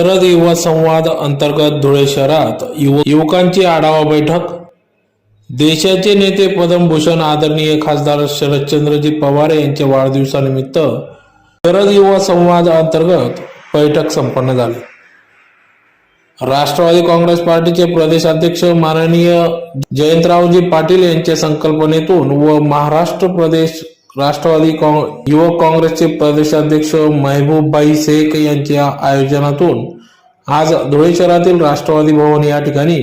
शरद युवा संवाद अंतर्गत धुळे शहरात युवकांची आढावा बैठक. देशाचे नेते पद्मभूषण आदरणीय खासदार शरदचंद्रजी पवार यांच्या वाढदिवसानिमित्त शरद युवा संवाद अंतर्गत बैठक संपन्न झाली. राष्ट्रवादी काँग्रेस पार्टीचे प्रदेशाध्यक्ष माननीय जयंतरावजी पाटील यांच्या संकल्पनेतून व महाराष्ट्र प्रदेश राष्ट्रवादी काँग युवक काँग्रेसचे प्रदेशाध्यक्ष महबूबबाई शेख यांच्या आयोजनातून आज धुळे शहरातील राष्ट्रवादी भवन या ठिकाणी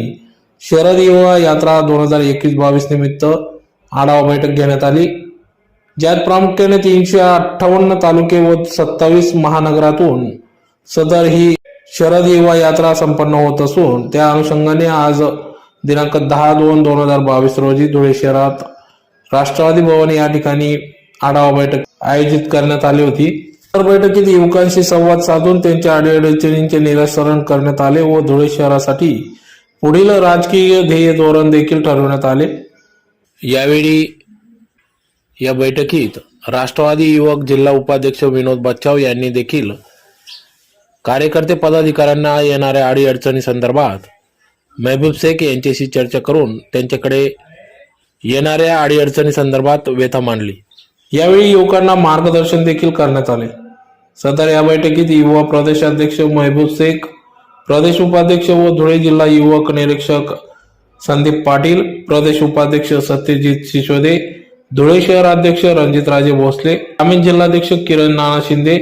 शरद युवा यात्रा दोन हजार एकवीस बावीस निमित्त आढावा बैठक घेण्यात आली. ज्यात प्रामुख्याने तीनशे अठ्ठावन्न तालुके व सत्तावीस महानगरातून सदर ही शरद युवा यात्रा संपन्न होत असून त्या अनुषंगाने आज दिनांक दहा दोन दोन हजार बावीस रोजी धुळे शहरात राष्ट्रवादी भवन या ठिकाणी आढावा बैठक आयोजित करण्यात आली होती. तर बैठकीत युवकांशी संवाद साधून त्यांच्या अडीअडचणींचे निराकरण करण्यात आले व धुळे शहरासाठी पुढील राजकीय ध्येय धोरण देखील ठरवण्यात आले. यावेळी या बैठकीत राष्ट्रवादी युवक जिल्हा उपाध्यक्ष विनोद बच्चाव यांनी देखील कार्यकर्ते पदाधिकाऱ्यांना येणाऱ्या अडीअडचणी संदर्भात मेहबूब शेख यांच्याशी चर्चा करून त्यांच्याकडे येणाऱ्या अडीअडचणी संदर्भात व्यथा मांडली. यावेळी युवकांना मार्गदर्शन देखील करण्यात आले. सदर या बैठकीत युवा प्रदेशाध्यक्ष महबूब शेख प्रदेश उपाध्यक्ष व धुळे जिल्हा युवक निरीक्षक संदीप पाटील प्रदेश उपाध्यक्ष सत्यजित सिसोदे धुळे शहर अध्यक्ष रणजितराजे भोसले ग्रामीण जिल्हाध्यक्ष किरण नाना शिंदे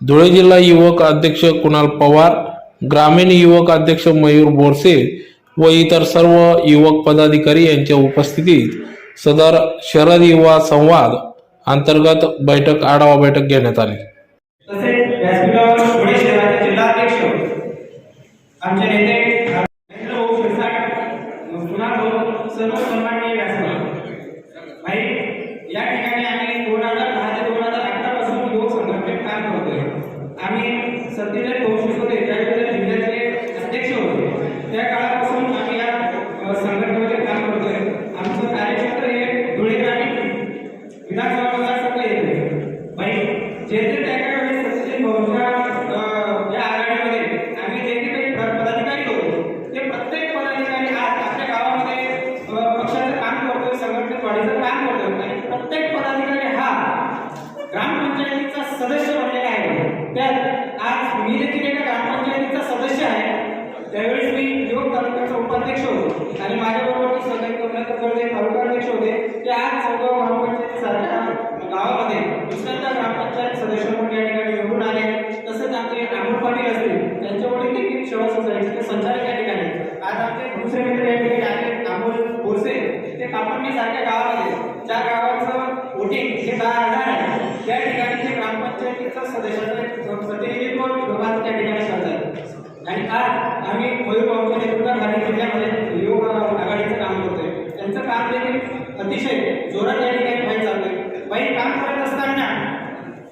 धुळे जिल्हा युवक अध्यक्ष कुणाल पवार ग्रामीण युवक अध्यक्ष मयूर बोरसे व इतर सर्व युवक पदाधिकारी यांच्या उपस्थितीत सदर शरद युवा संवाद अंतर्गत बैठक आढावा बैठक घेण्यात आली तसेच व्यासपीठावर पुणे शहराचे जिल्हाध्यक्ष आमचे नेते नरेंद्र भाऊ शिरसाट कुणाल भाऊ सर्व सन्माननीय व्यासपीठ भाई या ठिकाणी आम्ही दोन हजार दहा ते दोन हजार अकरा पासून युवक संघटनेत काम करतोय आम्ही सत्यजित भाऊ शिसोदे त्यावेळेला जिल्ह्याचे अध्यक्ष होते त्या काळापासून आम्ही या अ, संघटनेमध्ये काम करतोय आमचं कार्यक्षेत्र हे धुळे ग्रामीण विधानसभा मतदारसंघ येते बाई जे जे त्या काही वेळेस सचिन भाऊंच्या अं, या आघाडीमध्ये आम्ही जे जे काही प्र- पदाधिकारी होतो ते प्रत्येक पदाधिकारी आज आपल्या गावामध्ये अं, पक्षाचं काम करतोय संघटनेत वाढीचं काम करतोय आणि प्रत्येक पदाधिकारी हा ग्रामपंचायतीचा सदस्य बनलेला आहे त्यात आज मी देखील एका ग्रामपंचायतीचा सदस्य आहे. त्यावेळेस मी युवक तालुक्याचा उपाध्यक्ष होतो. आणि माझ्याबरोबर सहकारी करण्याचे तालुकाध्यक्ष होते. ते आज चौदा ग्रामपंचायतीसारख्या गावामध्ये दुसऱ्यांदा ग्रामपंचायत सदस्य म्हणून या ठिकाणी निवडून आले. तसेच आमचे अमोल पाटील असतील त्यांच्यामुळे देखील सेवा सोसायटीचे संचालक या ठिकाणी आज आमचे दुसरे मित्र या ठिकाणी आले अमोल भोसे ते कापडणी सारख्या गावामध्ये ज्या गावाचं वोटिंग हे दहा हजार आहे. त्या ठिकाणी ते ग्रामपंचायतीचं सदस्य प्रतिनिधित्व लोकांचं त्या ठिकाणी करतात आणि आज आम्ही मयूर भाऊच्या नेतृत्वाखाली जिल्ह्यामध्ये युवक आघाडीचं काम करतोय त्यांचं काम देखील अतिशय जोरात या ठिकाणी बाई चाललंय बाई काम करत असताना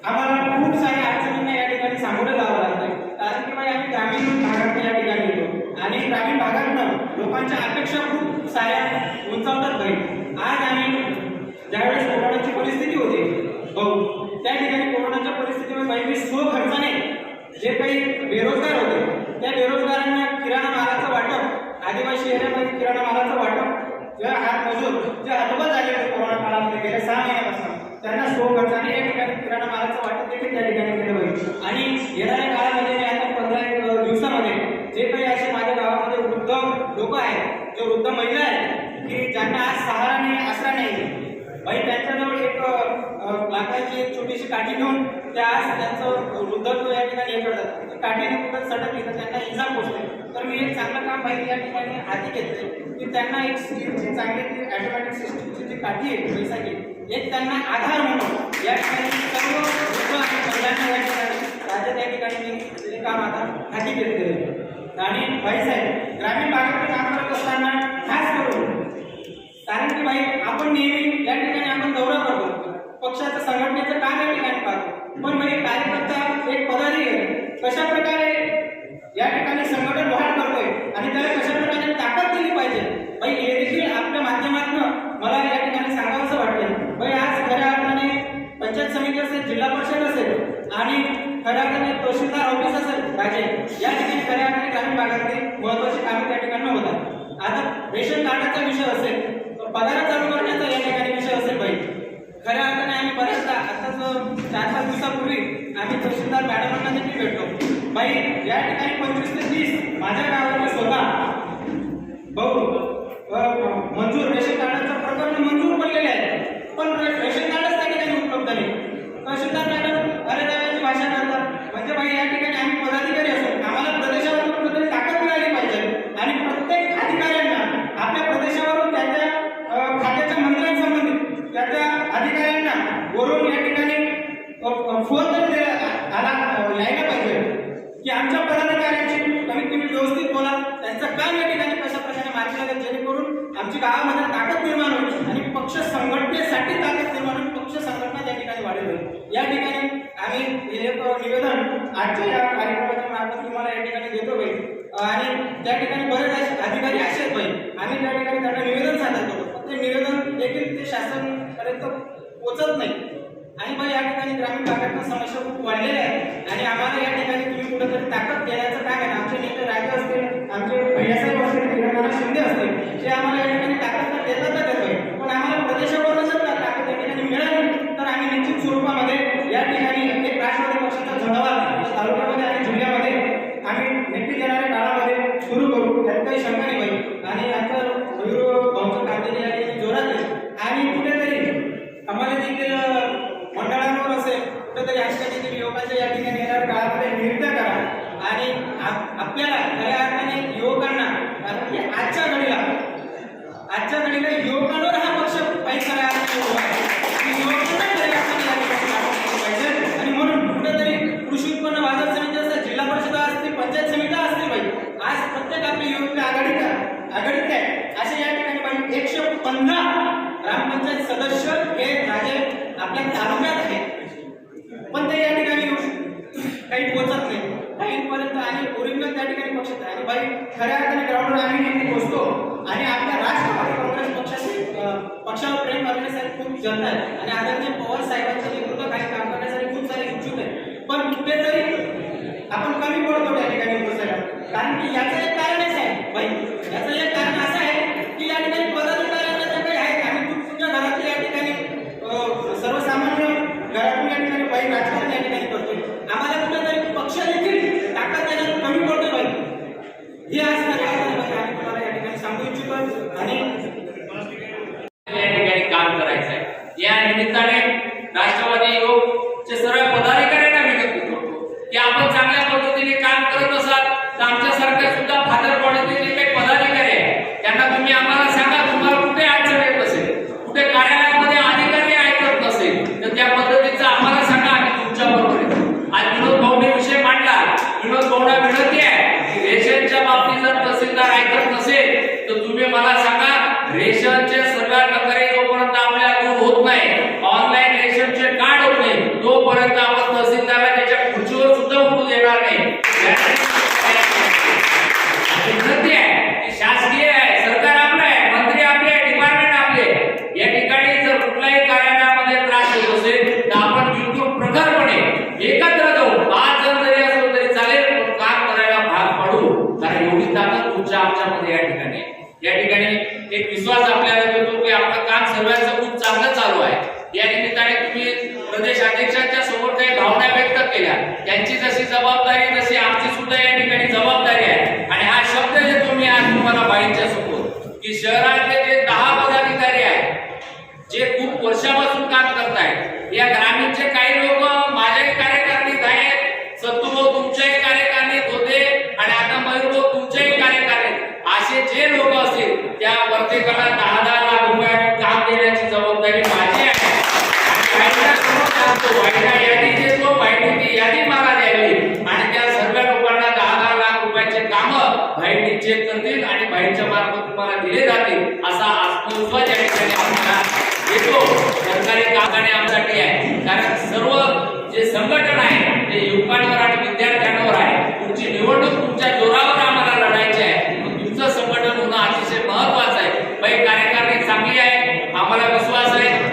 आम्हाला खूप साऱ्या अडचणींना या ठिकाणी सामोरं जावं लागतंय कारण की बाई आम्ही ग्रामीण भागात या ठिकाणी येतो आणि ग्रामीण भागातनं लोकांच्या अपेक्षा खूप साऱ्या उंचावतात बाई आज आम्ही ज्यावेळेस कोरोनाची परिस्थिती होती भाऊ त्या ठिकाणी कोरोनाच्या परिस्थितीमध्ये बाई मी स्वखर्चाने जे काही बेरोजगार होते त्या बेरोजगारांना किराणा मालाचं वाटप आदिवासी एरियामध्ये किराणा मालाचं वाटप जे हात मजूर जे हतबल झाले होते कोरोना काळामध्ये गेल्या सहा महिन्यापासून त्यांना स्वखर्चाने या ठिकाणी किराणा मालाचं वाटप देखील त्या ठिकाणी केलं पाहिजे आणि येणाऱ्या काळामध्ये मी आता पंधरा एक अ, दिवसामध्ये जे काही असे माझ्या गावामध्ये वृद्ध लोक आहेत. जे वृद्ध महिला आहेत की ज्यांना आज सहारा नाही आसरा नाही. बाई त्यांच्याजवळ एक लाकडाची एक छोटीशी काठी घेऊन त्या आज त्यांचं वृद्धत्व या ठिकाणी हे करतात. काठीने कुठं सडक तर त्यांना इजा पोचते तर मी एक चांगलं काम बाई या ठिकाणी आधी घेतलं की त्यांना एक स्टीलची चांगली ती ॲटोमॅटिक सिस्टीमची जी काठी आहे पैसाची एक त्यांना आधार म्हणून या ठिकाणी सर्व वृद्ध आणि महिलांना या ठिकाणी राज्यात या ठिकाणी मी ते काम आता हाती घेतलेलं आहे. आणि बाईसाहेब ग्रामीण भागामध्ये काम करत असताना खास करून कारण की भाई आपण नेहमी या ठिकाणी आपण दौरा करतो. पक्षाचं संघटनेचं काम या ठिकाणी पाहतो. पण म्हणजे कार्यकर्ता एक पदाधिकारी कशा प्रकारे या ठिकाणी संघटन वाढ करतोय आणि त्याला कशा प्रकारे ताकद दिली पाहिजे? भाई हे देखील आपल्या माध्यमातून मला या ठिकाणी सांगावंसं वाटतं. भाई आज खऱ्या अर्थाने पंचायत समिती असेल जिल्हा परिषद असेल आणि खऱ्या अर्थाने तहसीलदार ऑफिस असेल राजे या ठिकाणी खऱ्या ग्रामीण भागातील महत्वाची कामे त्या ठिकाणी होतात. आता रेशन कार्डाचा विषय असेल तर पगार चालू करण्याचा या ठिकाणी विषय असेल पाहिजे खऱ्या अर्थाने आम्ही बऱ्याचदा आताच चार पाच दिवसापूर्वी आम्ही तहसीलदार मॅडमांना देखील भेटलो. बाई या ठिकाणी पंचवीस ते तीस माझ्या गावाला स्वतः. बघू आणि मग या ठिकाणी ग्रामीण भागातून समस्या खूप वाढलेल्या आहेत आणि आम्हाला या ठिकाणी तुम्ही कुठेतरी ताकद देण्याचं त्या ठिकाणी पक्ष तयारीबाई खऱ्या अर्थाने ग्राउंडवर आम्ही नेहमी पोहोचतो. आणि आपल्या राष्ट्रवादी काँग्रेस पक्षाशी पक्षावर प्रेम करण्यासाठी खूप जनता आहे. आणि आदरणीय पवार साहेबांच्या काही काम करण्यासाठी खूप सारे इच्छुक आहे पण कुठेतरी आपण कमी पडतो त्या ठिकाणी उपसाहेब कारण की याचं एक कारणच आहे. बाई याचं एक করেন না আল্লাহ জিন্দা রাখেন ठिकाणी जबाबदारी आहे. आणि हा शब्द जे तुम्ही आज तुम्हाला बाईंच्या चेक करतील आणि बाईच्या मार्फत तुम्हाला दिले जातील असा आत्मविश्वास या ठिकाणी आम्हाला येतो. सरकारी कामाने आमसाठी आहे. कारण सर्व जे संघटन आहे ते युवकांवर आणि विद्यार्थ्यांवर आहे. तुमची निवडणूक तुमच्या जोरावर आम्हाला लढायची आहे. तुमचं संघटन होणं अतिशय महत्वाचं आहे. बाई कार्यकारणी चांगली आहे. आम्हाला विश्वास आहे.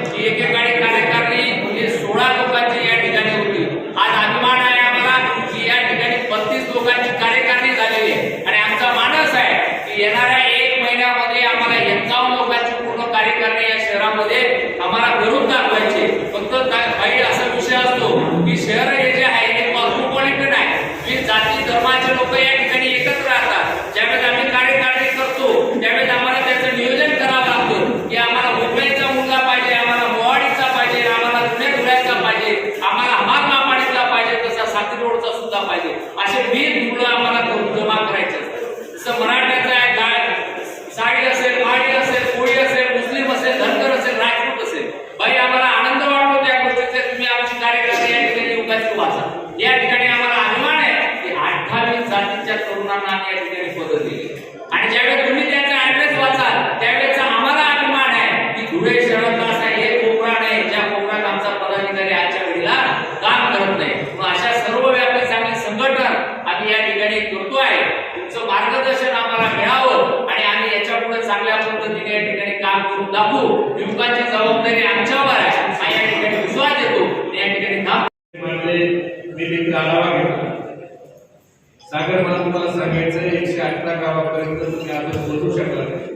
सागर मला तुम्हाला सांगायचं एकशे अठरा गावापर्यंत तुम्ही आता पोहोचू शकला नाही.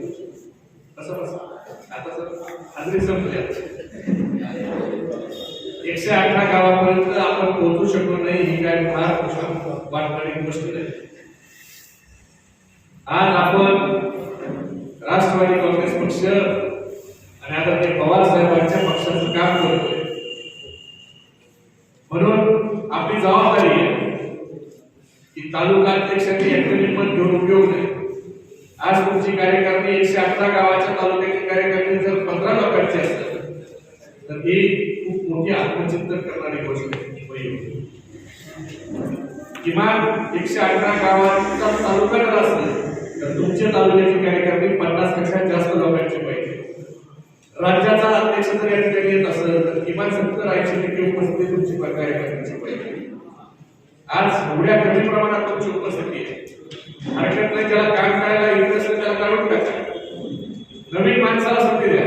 कसं कसं आता सर हजरी संपल्या एकशे अठरा गावापर्यंत आपण पोहोचू शकलो नाही ही काय फार वाटणारी गोष्ट नाही. आज आपण राष्ट्रवादी काँग्रेस पक्ष आणि आता ते पवार साहेबांच्या पक्षाचं काम करतोय. म्हणून आपली जबाबदारी आहे की तालुका अध्यक्षांनी एकट्याने पण घेऊन उपयोग नाही. आज तुमची कार्यकारणी एकशे अठरा गावाच्या तालुक्याची कार्यकारणी जर पंधरा लोकांची असतात तर ही खूप मोठी आत्मचिंतन करणारी गोष्ट किमान एकशे अठरा गावाचा तालुका जर असेल तर तुमच्या तालुक्याची कार्यकारणी पन्नासपेक्षा जास्त लोकांची पाहिजे. राज्याचा अध्यक्ष जर या ठिकाणी येत असेल तर किमान सत्तर ऐंशी टक्के उपस्थिती तुमची कार्यकर्त्यांची पाहिजे. आज एवढ्या कमी प्रमाणात तुमची उपस्थिती आहे. हरकत नाही ज्याला काम करायला इंटरेस्ट असेल त्याला काढून टाका. नवीन माणसाला संधी द्या.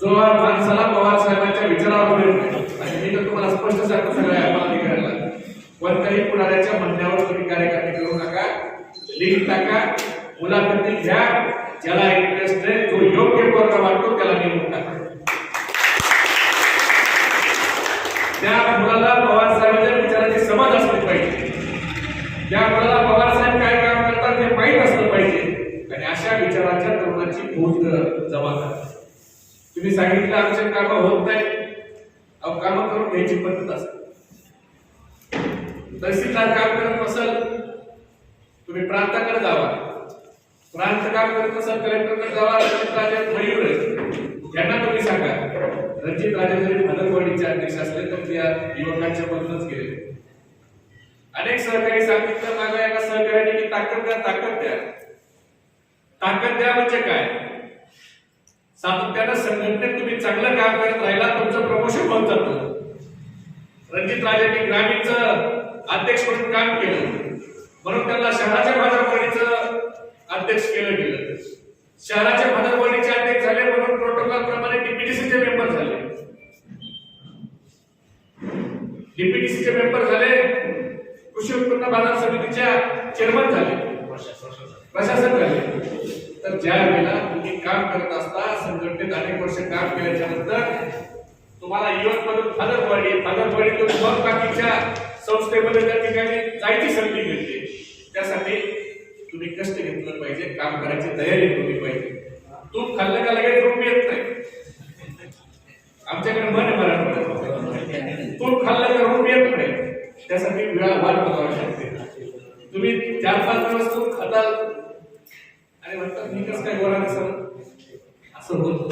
जो माणसाला पवार साहेबांच्या विचारावर मिळत नाही. आणि मी तर तुम्हाला स्पष्ट सांगतो सगळ्या पदाधिकाऱ्याला कोणत्याही पुढाऱ्याच्या म्हणण्यावर तुम्ही कार्यकारिणी करू नका. लिंक टाका. मुलाखती घ्या. ज्याला इंटरेस्ट आहे जो योग्य पोरगा वाटतो त्याला निवडून टाका त्या मुलाला पवार साहेबांच्या विचाराची समज असली पाहिजे त्या मुलाला पवार साहेब काय काम करतात हे माहीत असलं पाहिजे आणि अशा विचाराच्या तरुणाची पोहोच जमा करा तुम्ही आमचे काम होत नाही अहो काम करून घ्यायची पद्धत असते. तहसीलदार काम करत नसेल तुम्ही प्रांताकडे जावा. प्रांत काम करत नसेल कलेक्टरकडे जावा रणजित राजे मयूर यांना तुम्ही सांगा. रणजित राजे जरी भदरवाडीचे अध्यक्ष असले तर त्या युवकांच्या मधूनच गेले अनेक सहकारी सांगितलं माझ्या एका सहकार्याने की ताकद द्या ताकद द्या. ताकद द्या म्हणजे काय? सातत्यानं संघटनेत तुम्ही चांगलं काम करत राहिला तुमचं प्रमोशन होत जातं. रणजित राजांनी ग्रामीणचं अध्यक्ष म्हणून काम केलं. म्हणून त्यांना शहराच्या बाजारपेठेचं अध्यक्ष केलं गेलं. शहराच्या बाजारपेठेचे अध्यक्ष झाले म्हणून प्रोटोकॉल प्रमाणे डीपीडीसीचे मेंबर झाले. डीपीडीसीचे मेंबर झाले कृषी उत्पन्न बाजार समितीच्या चेअरमन झाले. प्रशासक झाले. तर ज्या वेळेला तुम्ही काम करत असता संघटनेत अनेक वर्ष काम केल्याच्यानंतर तुम्हाला युवक मधून फादरवाडी तर मग बाकीच्या संस्थेमध्ये त्या ठिकाणी जायची संधी मिळते. त्यासाठी तुम्ही कष्ट घेतलं पाहिजे काम करायची तयारी केली पाहिजे. तूप खाल्लं का लगेच रूप येत नाही? आमच्याकडे मन आहे मराठवाड्यात. तूप खाल्लं का रूप येत नाही. त्यासाठी वेळा वाढ आवश्यक आहे तुम्ही चार पाच दिवस तूप खाताल आणि म्हणतात मी कसं काय बोलायला कसं असं बोलतो.